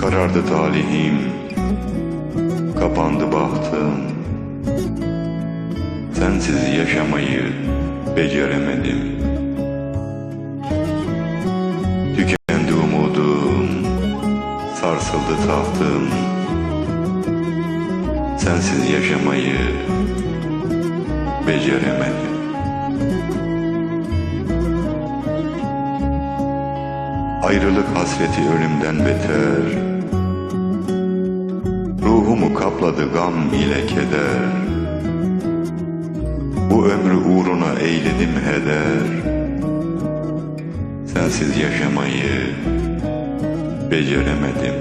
Karardı talihim. Kapandı bahtım. Sensiz yaşamayı beceremedim. Tükendi umudum. Sarsıldı tahtım. Sensiz yaşamayı beceremedim Ayrılık hasreti ölümden beter. Ruhumu kapladı gam ile keder. Bu ömrü uğruna eyledim heder. Sensiz yaşamayı beceremedim.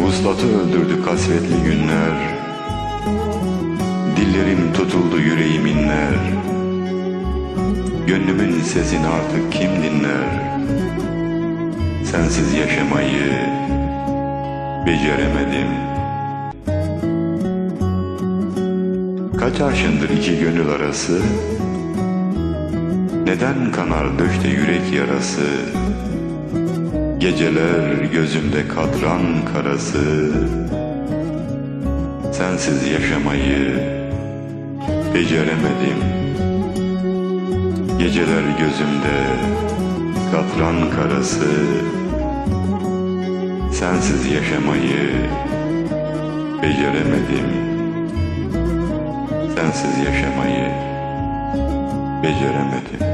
Vuslatı öldürdü kasvetli günler. Dillerim tutuldu yüreğim inler Gönlümün sesini artık kim dinler? Sensiz yaşamayı beceremedim. Kaç arşındır iki gönül arası? Neden kanar döşte yürek yarası? Geceler gözümde katran karası. Sensiz yaşamayı beceremedim Geceler gözümde. Katran karası Sensiz yaşamayı beceremedim. Sensiz yaşamayı beceremedim